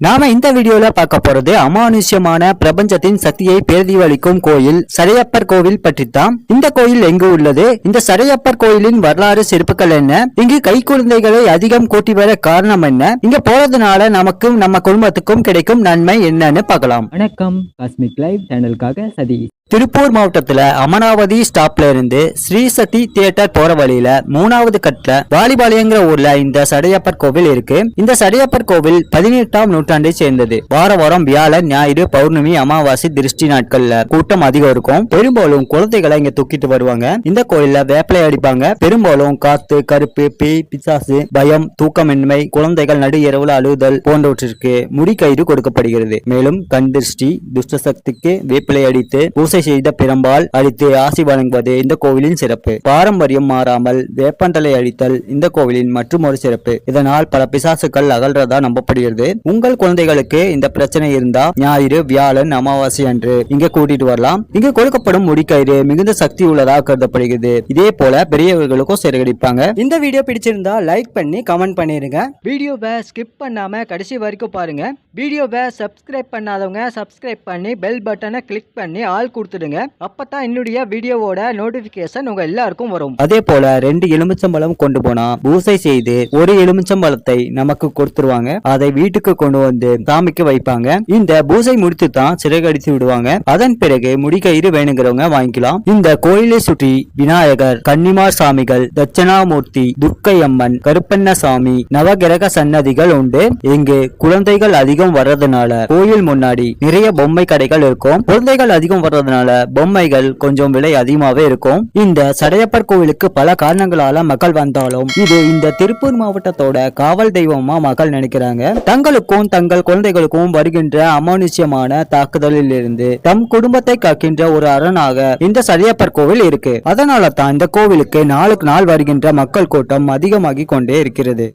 நாம இந்த வீடியோல பார்க்க போறது அமானுஷ்யமான பிரபஞ்சத்தின் சக்தியை பிரதிபலிக்கும் கோயில் சரையப்பர் கோவில் பற்றித்தான். இந்த கோயில் எங்கு உள்ளது? இந்த சரையப்பர் கோயிலின் வரலாறு சிறப்புகள் என்ன? இங்கு கை குழந்தைகளை அதிகம் கூட்டி வர காரணம் என்ன? இங்க போறதுனால நமக்கும் நம்ம குடும்பத்துக்கும் கிடைக்கும் நன்மை என்னன்னு பார்க்கலாம். வணக்கம். காஸ்மிக் லைவ் சேனலுக்காக சதீஷ். திருப்பூர் மாவட்டத்துல அமராவதி ஸ்டாப்ல இருந்து ஸ்ரீ சக்தி தியேட்டர் போற வழியில மூணாவது கட்ட வாலிபாளையங்கிற ஊர்ல இந்த சடையப்பர் கோவில் இருக்கு. இந்த சடையப்பர் கோவில் பதினெட்டாம் நூற்றாண்டை சேர்ந்தது. வார வாரம் வியாழன் ஞாயிறு பௌர்ணமி அமாவாசை திருஷ்டி நாட்கள்ல கூட்டம் அதிகம் இருக்கும். பெரும்பாலும் குழந்தைகளை இங்க தூக்கிட்டு வருவாங்க. இந்த கோயில்ல வேப்பிலை அடிப்பாங்க. பெரும்பாலும் காத்து கருப்பு பேய் பிசாசு பயம் தூக்கமின்மை குழந்தைகள் நடு இரவுல அழுதல் போன்றவற்றிற்கு முடிக்கயிறு கொடுக்கப்படுகிறது. மேலும் கண் திருஷ்டி துஷ்ட சக்திக்கு வேப்பிலை அடித்து பூசை பூசை செய்த பிரம்பால் அடித்து ஆசி வழங்குவது இந்த கோவிலின் சிறப்பு. பாரம்பரியம் மாறாமல் வேப்பந்தலை அழித்தல் இந்த கோவிலின் மற்றும் ஒரு சிறப்பு. இதனால் பல பிசாசுகள் அகல்றதா நம்பப்படுகிறது. உங்கள் குழந்தைகளுக்கு இந்த பிரச்சனை இருந்தா ஞாயிறு வியாழன் அமாவாசை அன்று இங்க கூட்டிட்டு வரலாம். இங்க கொடுக்கப்படும் முடிக்கயிறு மிகுந்த சக்தி உள்ளதாக கருதப்படுகிறது. இதே போல பெரியவர்களுக்கும் சிறகடிப்பாங்க. இந்த வீடியோ பிடிச்சிருந்தா லைக் பண்ணி கமெண்ட் பண்ணிருங்க. வீடியோவை ஸ்கிப் பண்ணாம கடைசி வரைக்கும் பாருங்க. வீடியோவை சப்ஸ்கிரைப் பண்ணாதவங்க சப்ஸ்கிரைப் பண்ணி பெல் பட்டனை கிளிக் பண்ணி ஆள் கொடு கொடுத்துடுங்க. அப்பதான் என்னுடைய வீடியோவோட நோட்டிபிகேஷன் உங்க எல்லாருக்கும் வரும். அதே போல ரெண்டு எலுமிச்சம்பழம் கொண்டு போனா பூசை செய்து ஒரு எலுமிச்சம்பழத்தை நமக்கு கொடுத்துருவாங்க. அதை வீட்டுக்கு கொண்டு வந்து சாமிக்கு வைப்பாங்க. இந்த பூசை முடித்து தான் சிறகடித்து விடுவாங்க. அதன் பிறகு முடிக்கயிறு வேணுங்கிறவங்க வாங்கிக்கலாம். இந்த கோயிலை சுற்றி விநாயகர் கன்னிமார் சாமிகள் தட்சணாமூர்த்தி துர்க்கை அம்மன் கருப்பண்ணசாமி நவகிரக சன்னதிகள் உண்டு. இங்கு குழந்தைகள் அதிகம் வர்றதுனால கோயில் முன்னாடி நிறைய பொம்மை கடைகள் இருக்கும். குழந்தைகள் அதிகம் வர்றதுனால பொம்மைகள் கொஞ்சம் விலை அதிகமாவே இருக்கும். இந்த சடையப்பர் கோவிலுக்கு பல காரணங்களால மக்கள் வந்தாலும் இது இந்த திருப்பூர் மாவட்டத்தோட காவல் தெய்வமா மக்கள் நினைக்கிறாங்க. தங்களுக்கும் தங்கள் குழந்தைகளுக்கும் வருகின்ற அமானுஷ்யமான தாக்குதலில் இருந்து தம் குடும்பத்தை காக்கின்ற ஒரு அரணாக இந்த சடையப்பர் கோவில் இருக்கு. அதனால தான் இந்த கோவிலுக்கு நாளுக்கு நாள் வருகின்ற மக்கள் கூட்டம் அதிகமாகி கொண்டே இருக்கிறது.